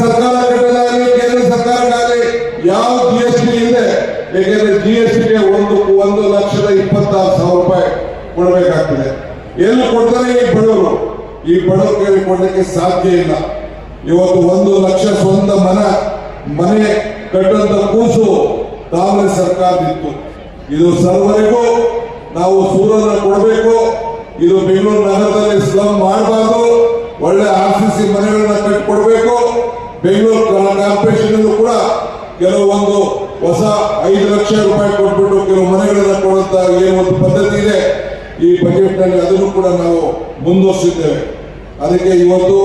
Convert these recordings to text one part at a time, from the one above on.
ಸರ್ಕಾರ ಕಟ್ಟಲಾಗಲಿ ಕೇಂದ್ರ ಸರ್ಕಾರಕ್ಕಾಗಲಿ ಯಾವ ಜಿ ಎಸ್ ಟಿ ಇದೆ, ಏಕೆಂದ್ರೆ ಜಿ ಎಸ್ ಟಿಗೆ ಒಂದು ಒಂದು ಲಕ್ಷದ ಇಪ್ಪತ್ತಾರು ಸಾವಿರ ರೂಪಾಯಿ ಕೊಡಬೇಕಾಗ್ತದೆ. ಎಲ್ಲಿ ಕೊಡ್ತಾರೆ ಈ ಬಡವರು? ಈ ಬಡವರಿಗೆ ಕೊಡಲಿಕ್ಕೆ ಸಾಧ್ಯ ಇಲ್ಲ. ಇವತ್ತು ಒಂದು ಲಕ್ಷ ಸ್ವಂತ ಮನ, ಮನೆ ಕಟ್ಟಂತ ಕೂಸು ಕಾಂಗ್ರೆಸ್ ಸರ್ಕಾರದಿತ್ತು. ಇದು ಸರ್ವರಿಗೂ, ನಾವು ಸೂರನ್ನ ಕೊಡಬೇಕು. ಇದು ಬೆಂಗಳೂರು ನಗರದಲ್ಲಿ ಸ್ಲಮ್ ಮಾಡಬಾರ್ದು. ಒಳ್ಳೆ R C C Bengaluru corporation ಕೂಡ ಕೆಲವೊಂದು ಹೊಸ ಐದು ಲಕ್ಷ ರೂಪಾಯಿ ಕೊಟ್ಬಿಟ್ಟು ಕೆಲವು ಮನೆಗಳನ್ನ ಕೊಡುವಂತ ಒಂದು ಪದ್ಧತಿ ಇದೆ, ಈ ಬಜೆಟ್ನಲ್ಲಿ ಅದನ್ನು ಕೂಡ ನಾವು ಮುಂದುವರಿಸಿದ್ದೇವೆ. ಅದಕ್ಕೆ ಇವತ್ತು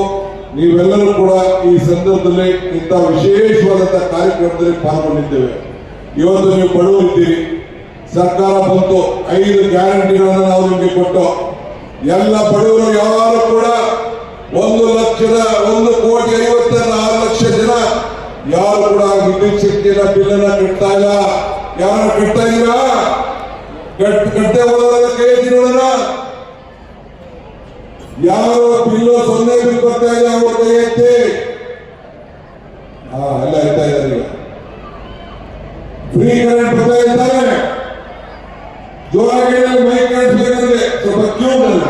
ನೀವೆಲ್ಲರೂ ಕೂಡ ಈ ಸಂದರ್ಭದಲ್ಲಿ ಇಂಥ ವಿಶೇಷವಾದಂತಹ ಕಾರ್ಯಕ್ರಮದಲ್ಲಿ ಪಾಲ್ಗೊಂಡಿದ್ದೇವೆ. ಇವತ್ತು ನೀವು ಬಡವರಿದ್ದೀರಿ. ಸರ್ಕಾರ ಬಂತು, ಐದು ಗ್ಯಾರಂಟಿಗಳನ್ನು ನಾವು ನಿಮಗೆ ಕೊಟ್ಟು ಎಲ್ಲ ಬಡವರು ಯಾರು ಕೂಡ ಒಂದು ಲಕ್ಷದ ಒಂದು ಕೋಟಿ ಐವತ್ತರ ಆರು ಲಕ್ಷ ಜನ ಯಾರು ಕೂಡ ಶಕ್ತಿಯ ಬಿಲ್ ಎಲ್ಲ ಕಟ್ತಾ ಇಲ್ಲ. ಯಾರು ಕಟ್ತಾ ಇಲ್ಲ ಕಟ್ ಯಾರು ಬಿಲ್ಲು ಸೊನ್ನೆ ಬಿಲ್ ಬರ್ತಾ ಇದೆ ಅವ್ರ ಕೈ ಹಾ, ಎಲ್ಲ ಎತ್ತಾ ಇದ್ದಾರೆ ಫ್ರೀ ಕರೆಂಟ್ ಬರ್ತಾ ಇದ್ದಾರೆ. ಜೋರಾಗಿ ಮೈ ಸ್ವಲ್ಪ ಕ್ಯೂ ಬರ್ತಾ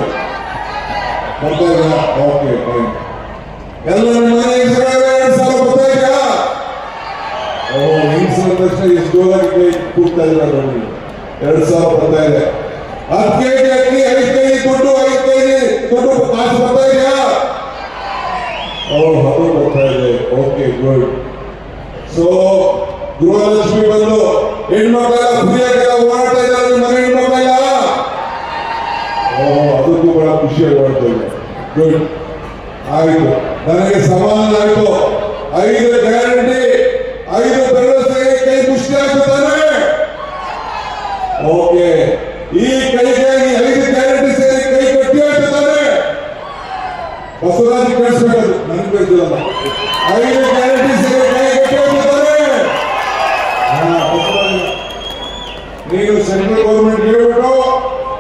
ಓಕೆ ಎಲ್ಲ ನಿಮ್ಮ ಮನೆ ಹೆಸರಾಗ ಎರಡು ಸಾವಿರ ಬರ್ತಾ ಇದೆಯಾ ಹೆಂಗಸರ ತಕ್ಷಣ ಎಷ್ಟು ಜೋರಾಗಿ ಕೂಡ್ತಾ ಇದ್ದಾರೆ ನೋಡಿ ಸಾವಿರ ಬರ್ತಾ ಇದೆ. ಹತ್ತು ಕೆಜಿ ಅಕ್ಕಿ, ಐದು ಕೆಜಿ ದುಡ್ಡು, ಐದು ಕೆಜಿ ದುಡ್ಡು ಕಾಸು ಬರ್ತಾ ಇದೆಯಾ ಅವ್ರು ಬರ್ತಾ ಇದೆ. ಓಕೆ ಗುಡ್ ಸೊ ಗೃಹಲಕ್ಷ್ಮಿ ಬಂದು ಹೆಣ್ಮಕ್ಳೆಲ್ಲ ಫ್ರೀಯಾಗಿ ಹೋರಾಟ ಇದ್ದಾರೆ ಮನೆ ಹೆಣ್ಮಕ್ಳೆಲ್ಲ? ಓ ಅದಕ್ಕೂ ಬಹಳ ಖುಷಿ ಓಡ್ತೇವೆ ಗುಡ್ ಆಯ್ತು. ನನಗೆ ಸಮಾನ ಆಯ್ತು ಐದು ಗ್ಯಾರಂಟಿ ಐದು ಭರವಸೆಗೆ ಕೈ ಖುಷಿ ಆಗ್ತಾನೆ ಓಕೆ ಈ ಕೈಗೆ ಈ ಐದು ಗ್ಯಾರಂಟಿ ಸೇರಿ ಕೈ ಕಟ್ಟಿ ಆಗ್ತಾನೆ ಬಸವರಾಜ್ ಕಳಿಸ್ಬೇಕದು ನನಗೆ ಬೇಕಿಲ್ಲ ಐದು ಗ್ಯಾರಂಟಿ ಸೇರಿ ಕೈ ಕಟ್ಟಿ ಆಗ್ತಾನೆ ನೀವು ಸೆಂಟ್ರಲ್ ಗೌರ್ಮೆಂಟ್ ಹೇಳ್ಬಿಟ್ಟು,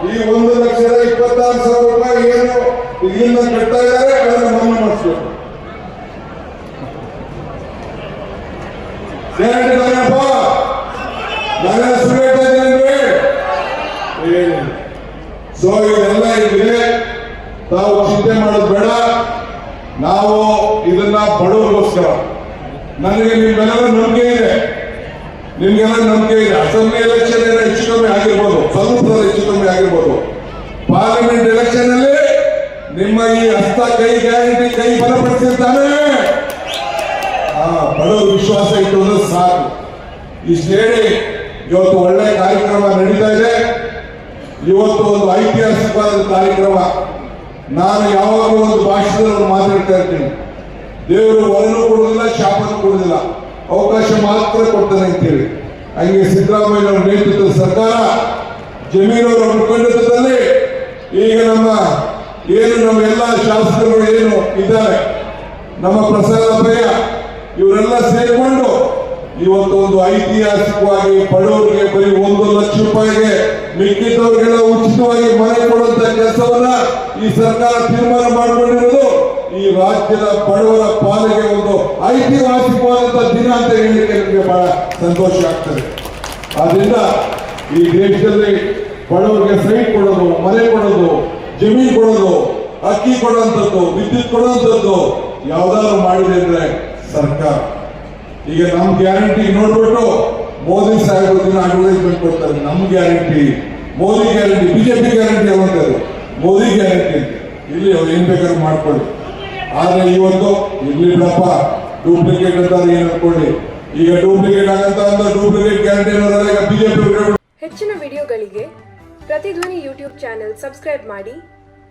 ಈ ಒಂದು ಲಕ್ಷದ ಇಪ್ಪತ್ತಾರು ಸಾವಿರ ರೂಪಾಯಿ ಏನು ಇಲ್ಲಿಂದ ಕಟ್ತಾ ಇದ್ದಾರೆ, ಅದನ್ನು ಮನ್ನಾ ಮಾಡಿಸ್ಬೇಕು ಗ್ಯಾರಂಟಿ ತಾನಪ್ಪ ನನ್ನ ಹೆಸರು ಸೊ ಇದೆಲ್ಲ ಇದೆ ತಾವು ಚಿಂತೆ ಮಾಡೋದು ಬೇಡ. ನಾವು ಇದನ್ನ ಬಡವರಿಗೋಸ್ಕರ. ನನಗೆ ನಿಮ್ಮೆಲ್ಲರ ನಂಬಿಕೆ ಇದೆ. ನಿಮ್ಗೆಲ್ಲ ನಂಬಿಕೆ ಇದೆ. ಅಸೆಂಬ್ಲಿ ಎಲೆಕ್ಷನ್ ಏನೋ ಹೆಚ್ಚು ಕಮ್ಮಿ ಆಗಿರ್ಬೋದು. ಸ್ವಲ್ಪ ಹೆಚ್ಚು ಕಮ್ಮಿ ಆಗಿರ್ಬೋದು. ಪಾರ್ಲಿಮೆಂಟ್ ಎಲೆಕ್ಷನ್ ಅಲ್ಲಿ ನಿಮ್ಮ ಈ ಹಸ್ತ, ಕೈ ಗ್ಯಾರಂಟಿ, ಕೈ ಬಲಪಡಿಸಿರ್ತಾನೆ. ಬಡವರು ವಿಶ್ವಾಸ ಇಟ್ಟು ಸಾಕು. ಇಷ್ಟು ಹೇಳಿ ಇವತ್ತು ಒಳ್ಳೆ ಕಾರ್ಯಕ್ರಮ ನಡೀತಾ ಇದೆ ಇವತ್ತು ಒಂದು ಐತಿಹಾಸಿಕವಾದ ಕಾರ್ಯಕ್ರಮ ನಾನು ಯಾವಾಗಲೂ ಒಂದು ಭಾಷಣದಲ್ಲಿ ಮಾತಾಡ್ತಾ ಇರ್ತೀನಿ. ದೇವರು ವರನು ಕೊಡುವುದಿಲ್ಲ, ಶಾಪನು ಕೊಡುವುದಿಲ್ಲ. ಅವಕಾಶ ಮಾತ್ರ ಕೊಡ್ತಾನೆ ಅಂತೇಳಿ. ಹಂಗೆ ಸಿದ್ದರಾಮಯ್ಯ ಅವರ ನೇತೃತ್ವದ ಸರ್ಕಾರ ಜಮೀನವರ ಮುಖಂಡತ್ವದಲ್ಲಿ ಈಗ ನಮ್ಮ ಏನು ನಮ್ಮ ಎಲ್ಲ ಶಾಸಕರು ಏನು ಇದ್ದಾರೆ, ನಮ್ಮ ಪ್ರಸಾದ ಭಯ ಇವರೆಲ್ಲ ಸೇರಿಕೊಂಡು ಇವತ್ತು ಒಂದು ಐತಿಹಾಸಿಕವಾಗಿ ಬಡವರಿಗೆ ಬರೀ ಒಂದು ಲಕ್ಷ ರೂಪಾಯಿಗೆ ಮಿಕ್ಕಿದವರಿಗೆಲ್ಲ ಉಚಿತವಾಗಿ ಮನೆ ಕೊಡುವಂತ ಕೆಲಸವನ್ನ ಈ ಸರ್ಕಾರ ತೀರ್ಮಾನ ಮಾಡಿಕೊಂಡಿರುವುದು ಈ ರಾಜ್ಯದ ಬಡವರ ಪಾಲಿಗೆ ಒಂದು ಐತಿಹಾಸಿಕವಾದಂತ ದಿನ ಅಂತ ಹೇಳಲಿಕ್ಕೆ ನಮಗೆ ಬಹಳ ಸಂತೋಷ ಆಗ್ತದೆ. ಆದ್ರಿಂದ ಈ ದೇಶದಲ್ಲಿ ಬಡವರಿಗೆ ಸೈಟ್ ಕೊಡೋದು, ಮನೆ ಕೊಡೋದು, ಜಮೀನು ಕೊಡೋದು, ಅಕ್ಕಿ ಕೊಡುವಂಥದ್ದು ವಿದ್ಯುತ್ ಕೊಡುವಂಥದ್ದು ಯಾವ್ದಾದ್ರು ಮಾಡಿದೆ ಅಂದ್ರೆ ಸರ್ಕಾರ. ಈಗ ನಮ್ ಗ್ಯಾರಂಟಿ ನೋಡ್ಬಿಟ್ಟು ಮೋದಿ ಸಾಹೇಬರು ದಿನ ಅಡ್ವರ್ಟೈಸ್ಮೆಂಟ್ ಕೊಡ್ತಾರೆ. ನಮ್ guarantee. Modi guarantee, BJP guarantee ಅವಂತದ್ದು Modi guarantee ಇಲ್ಲಿ ಅವ್ರು ಏನ್ ಬೇಕಾದ್ರೂ ಮಾಡ್ಕೊಳ್ಳಿ. ಆದ್ರೆ ಇವತ್ತು ಇಲ್ಲಿ ಬಿಡಪ್ಪ ಡೂಪ್ಲಿಕೇಟ್ ಅಂತಾರೆ ಏನ್ ಅನ್ಕೊಳ್ಳಿ. ಈಗ ಡೂಪ್ಲಿಕೇಟ್ ಆಗಂತ ಅಂದ್ರೆ ಡೂಪ್ಲಿಕೇಟ್ ಗ್ಯಾರಂಟಿ ಅನ್ನೋದಲ್ಲ ಈಗ ಬಿಜೆಪಿ ಹೆಚ್ಚಿನ ವಿಡಿಯೋಗಳಿಗೆ ಪ್ರತಿಧ್ವನಿ ಯೂಟ್ಯೂಬ್ ಚಾನೆಲ್ ಸಬ್ಸ್ಕ್ರೈಬ್ ಮಾಡಿ,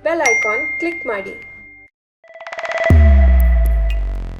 ಬೆಲ್ ಐಕಾನ್ ಕ್ಲಿಕ್ ಮಾಡಿ.